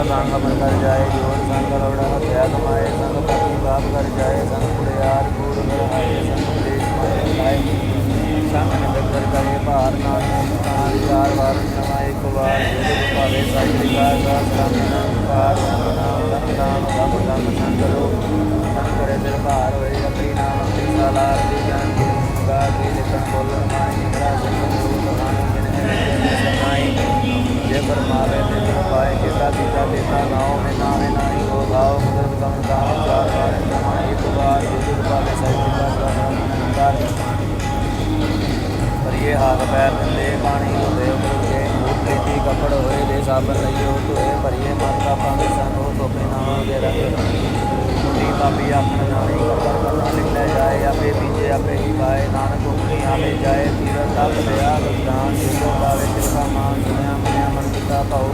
ਸੰਗ ਅਮਰ ਜਾਏ ਜੋੜ ਸੰਗ ਲੋੜਾ ਹਥਿਆ ਕਮਾਏ ਸੰਗ ਪਤੀ ਬਾਪ ਕਰ ਜਾਏ ਸੰਗ ਕੁੜਿਆਰ ਕੂੜ ਗਰਾਏ ਸੰਗ ਦੇਸ਼ ਮਾਏ ਲਾਏ ਸੰਗ ਨਿੰਦਕ ਕਰ ਕਰੇ ਭਾਰ ਨਾਲ ਨਾਮ ਚਾਰ ਵਾਰ ਨਮਾ ਇੱਕ ਵਾਰ ਜਿਹੜੇ ਭਾਵੇ ਸਾਈ ਦਾ ਸਾਸ ਨਾਮ ਪਾਰ ਨਾਮ ਰੰਗ ਨਾਮ ਰਮ ਰੰਗ ਸੰਗ ਲੋ ਸੰਗ ਕਰੇ ਦਿਲ ਭਾਰ ਹੋਏ ਆਪਣੀ ਨਾਮ ਆਪਣੀ ਸਾਲਾਰ ਦੀ ਜਾਨ ਕੀ ਮੁਗਾ ਕੀ ਲਿਖਣ ਬੋਲਣ ਮਾਈ ਇੰਦਰਾ ਸਿੰਘ ਜੇ ਪਰਮਾਵੇ ਤੇ ਜਿਨ ਪਾਏ ਕਿਤਾ ਕੀਤਾ ਦੇਤਾ ਨਾਉ ਮੈਂ ਨਾਮੇ ਨਾਹੀ ਹੋ ਭਾਉ ਮੁਦਰ ਕਮ ਦਾਮ ਚਾਰ ਵਾਰ ਨਮਾਈ ਇੱਕ ਵਾਰ ਜੇ ਭਾਵੇ ਸਾਈ ਦਾ ਸਾਸ ਪਰਿਏ ਹਾਥ ਪੈਰ ਦਿੰਦੇ ਪਾਣੀ ਹੁੰਦੇ ਉਪਰਕੇ ਮੂਤ ਪ੍ਰੀਤੀ ਕੱਪੜ ਹੋਏ ਦੇ ਸਾਬਨ ਲਈਓ, ਧੋਏ ਭਰੀਏ ਮਨ ਦਾ ਪਾਣੀ ਸੰਗੋ ਧੋਪੇ ਨਾਮ ਦੇ ਰੰਗ। ਕੁੜੀ ਪਾਪੀ ਆਪਣ ਨਾਮੀ ਕੱਪੜ ਕਰਨਾ ਲਿਖਿਆ ਜਾਏ ਆਪੇ ਪੀਜੇ ਆਪੇ ਹੀ ਪਾਏ, ਨਾਨਕ ਹੁਕਮੀ ਆਵੇ ਜਾਏ, ਤੀਰਥ ਤਪ ਲਿਆ ਲੁਦਾਨ ਜਿਸੋ ਪਾਵੇ ਜਿਸਾ ਮਾਨ ਸੁਨਿਆ ਮਨਿਆ ਮਨ ਕੀਤਾ ਭਾਉ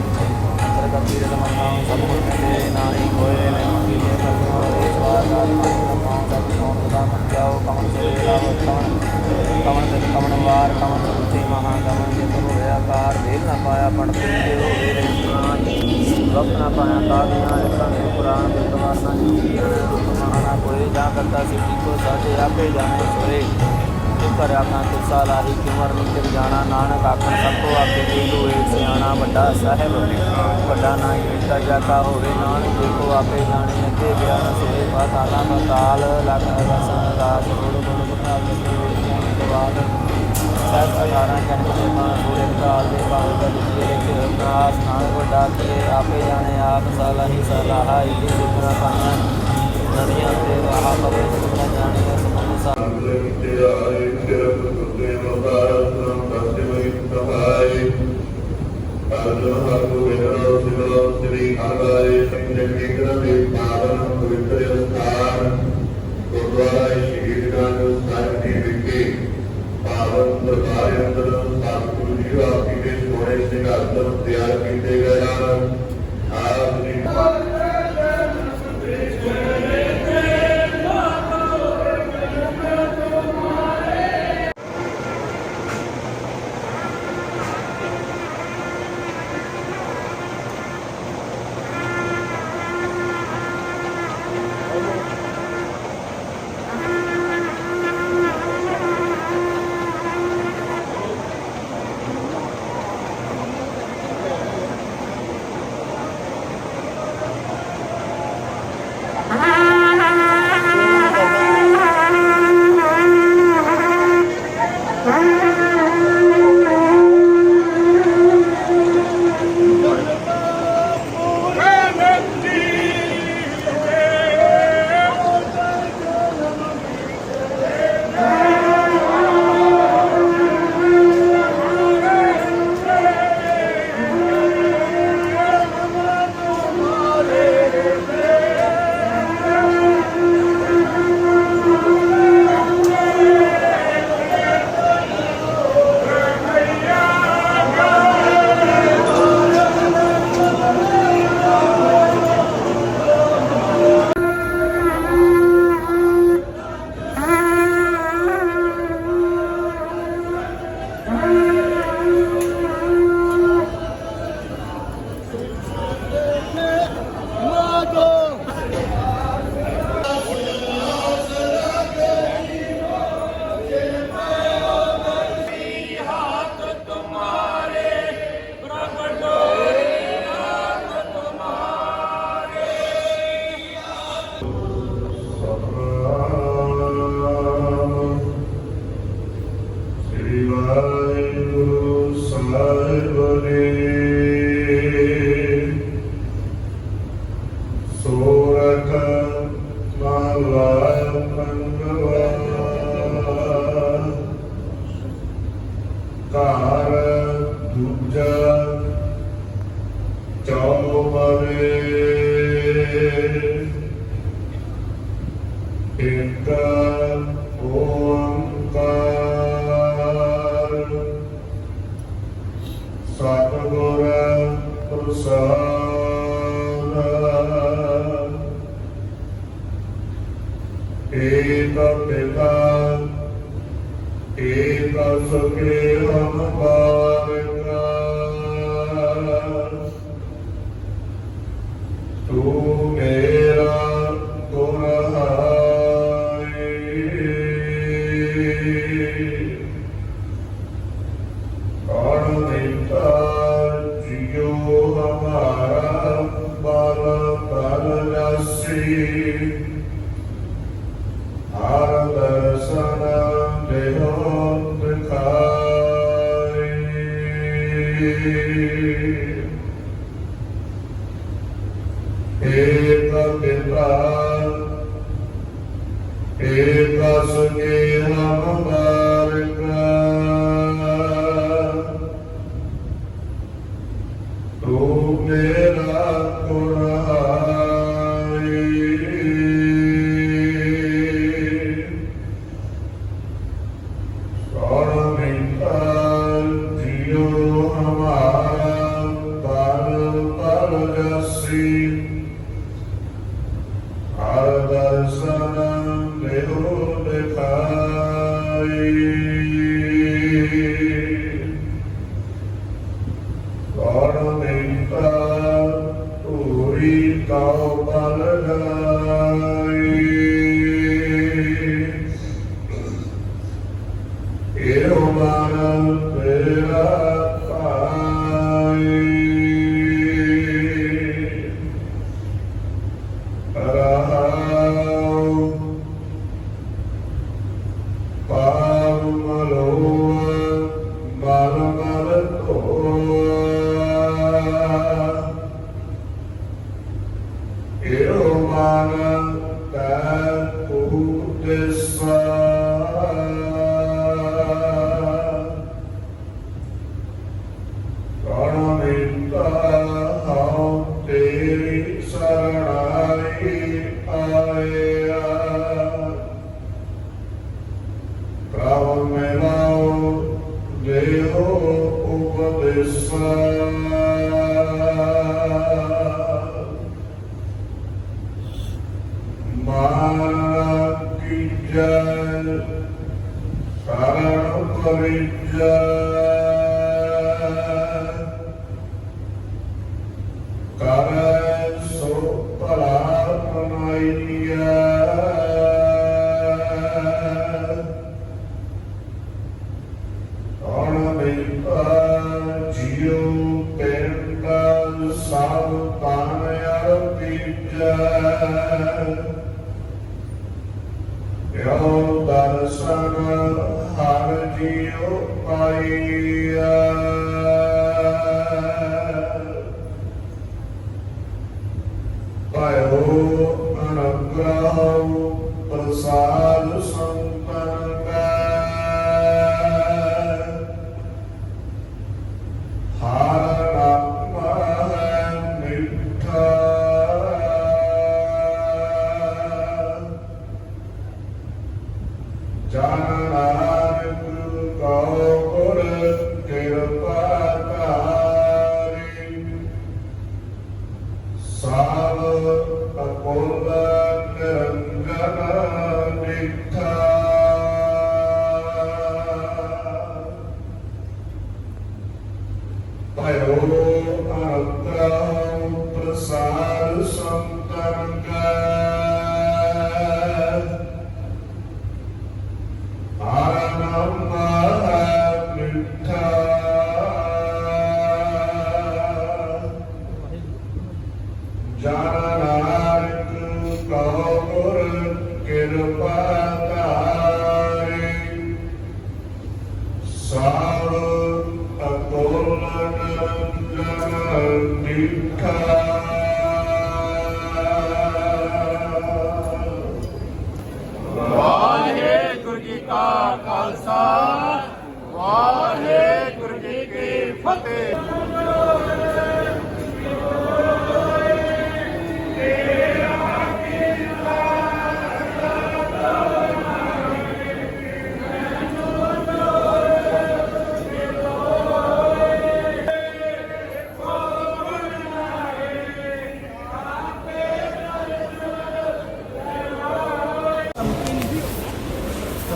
ਅੰਤਰ ਦਾ ਤੀਰਥ ਮੰਨਾਉ ਸਭ ਕੁਝ ਦੇ ਨਾਹੀ ਕੋਏ ਨੇ ਮੰਗੀ ਜੇ ਕਰਨੋ ਇਸ ਵਾਰ ਦਾ ਮਨ ਮਾਉ ਸਭ ਕੌਣ ਦਾ ਮਨ ਜਾਓ ਕਮਨ ਸੇ ਲਾਵ ਕਮਨ ਕਮਨ ਤੇ ਕਮਨ ਵਾਰ ਕਮਨ ਉੱਚੀ ਮਹਾ ਕਮਨ ਜੇ ਗੁਰੂ ਹੋਇਆ ਕਾਰ ਵੇਲ ਨਾ ਪਾਇਆ ਪਣ ਪੀਏ ਹੋ ਵੇਰੇ ਸੁਨਾਨ ਵਕਤ ਨਾ ਪਾਇਆ ਕੋਈ ਜਾ ਕਰਤਾ ਸਿੱਧੀ ਕੋ ਸਾਜੇ ਆਪੇ ਜਾਣੇ ਸੋਏ। ਜੋ ਕਰ ਆਖਾਂ ਤੁਸਾ ਲਾਹੀ ਜਾਣਾ। ਨਾਨਕ ਆਖਣ, ਸਭ ਆਪੇ ਦੇ ਦੋ ਸਿਆਣਾ ਵੱਡਾ ਸਾਹਿਬ। ਵੱਡਾ ਨਾ ਕੀਤਾ ਜਾਤਾ ਹੋਵੇ। ਨਾਨਕ ਦੇਖੋ ਆਪੇ ਜਾਣੇ ਅਤੇ ਗਿਆਨ ਸੋਏ। ਪਾਤਾਲਾ ਪਤਾਲ ਲਗ ਰਸਨ ਰਾਸ ਗੁਣ ਗੁਣ ਬਖਾਲ ਦੇ ਵੇਖਿਆ ਸਤ ਅਠਾਰਾਂ ਜਨਮ ਮਾਂ ਪੂਰੇ ਕਾਲ ਦੇ ਬਾਹਰ ਦਾ ਜਿੱਤੇ ਕਿ ਨਾਸ ਨਾਨਕ ਵੱਡਾ ਕੀਏ ਆਪੇ ਜਾਣੇ, ਆਪ ਸਾਲਾ ਹੀ ਸਲਾਹਾ ਇਹ ਸੁਖਨਾ ਪਾਣਾ ਨਦੀਆਂ ਗੁਰਦੁਆਰਾ ਸ਼ਹੀਦ ਗੰਜ ਸਾਹਿਬ ਵਿਖੇ ਪਾਵਨ ਸਤਿਗੁਰੂ ਜੀ ਆਪੀ ਸੋਹਣੇ ਸਿੰਘਾਸਨ ਤਿਆਰ ਕੀਤੇ ਗਏ ਹਨ। ਇੱਕ ਓੰਕਾਰ ਸਤਿਗੁਰ ਪ੍ਰਸਾਦ ਏਕ ਪਿਤਾ ਏਕ ਸੁਖੇ ਹਮ ਭਾਰ ਬਲ ਬਲ ਰਸੀ go الرجال فرحق بالرجال ਸਰਬ ਹਰ ਜੀਉ ਪਾਈਆ ਪਾਇਓ ਅਨਗ੍ਰਹੁ ਪ੍ਰਸਾਦ ਸੰਤਨ ਕੈ ਹਰ Bhagavad